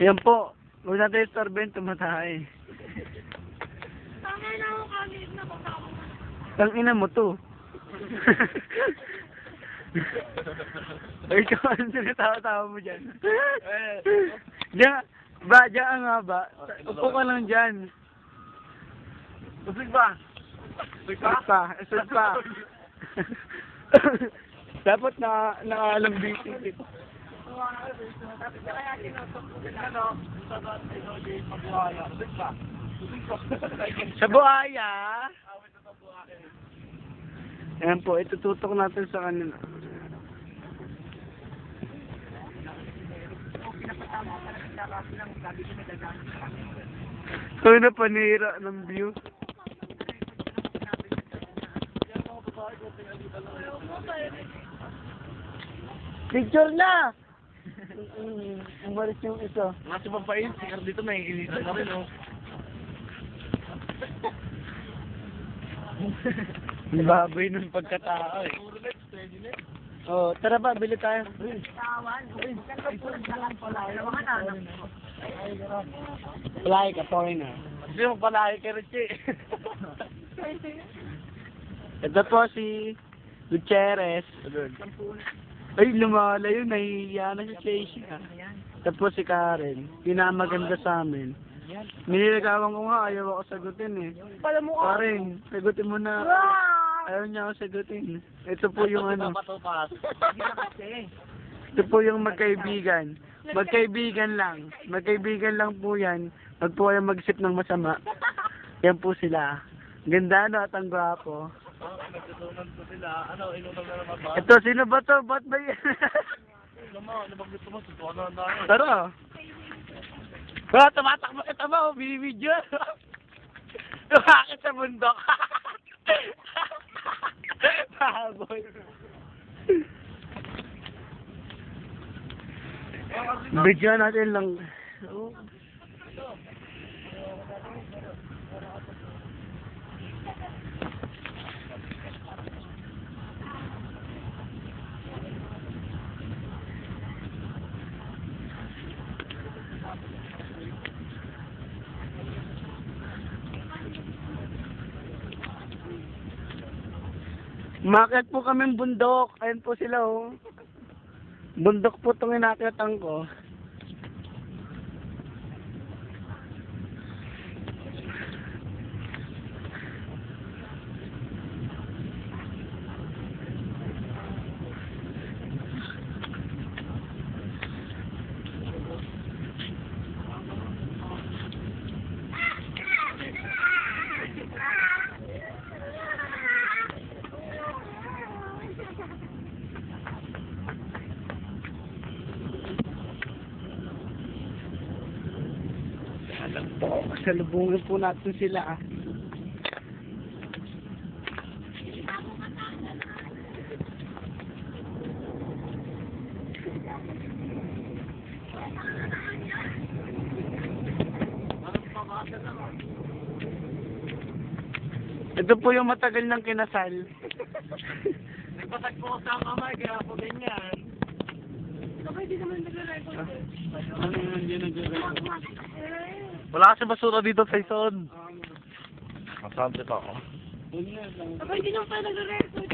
Yan po. Huwag natin istorben, tumatahay. Tama na ako kanina na kasama. Tang ina mo to. Ay, ikaw ano sinatawa-tawa mo dyan? Diyan, ba, diyan nga ba? Upo ka lang dyan. Busig ba? Isod pa, isod pa. Dapat na nakaalam dito. Kaya kinutok ko din ano, sa daan ito di magbuhaya. Busig ba? Busig ba? Sa buhaya. Awit na sa buhaya. Ayan po, itututok natin sa kanila. Ito na panira ng view. Picture na! Umalis yung isa. Nga si Pampain, si Cardito naiinitan na rin oh. Ang baboy ng pagkatao eh. Oh, tara ba, bili tayo. Palay ka, foreigner. Kasi magpalahi kay Richie. Ito po si Gutierrez. Ay, lumalayo, nahihiya na si Chasey ah. Ito po si Karen, pinamaganda sa amin. Nililagawan ko nga, ayaw ako sagutin eh. Pala mo ka. Karen, sagutin mo na. Ayaw niya ako sagutin. Ito po yung ano, ito po yung magkaibigan. Magkaibigan lang. Magkaibigan lang po yan. Huwag po kayong mag-isip ng masama. Yan po sila. Ganda no at ang gwapo. Nagtutunan ko sila. Ano, inuman na naman ba? Ito, sino ba to? Ba't ba yan? Ano mo, ano bang gusto mo? Susuan na tayo. Tara. Wala, tumatakbo kita ba? Oh, binibidyo. Bakit sa bundok? Baboy. Video natin lang. Oh. Umakyat po kami bundok. Ayun po sila oh. Bundok po itong inakyatan ko. Alam po, salubungin po natin sila ah. Ito po yung matagal ng kinasal. Nagpatag po sa mama, kaya po ganyan. Bakit di naman nagre-record? Ano yun, yun nag- Wala kasi basura dito sa ison. Masante pa ako. Bakit di naman pala nagre-record?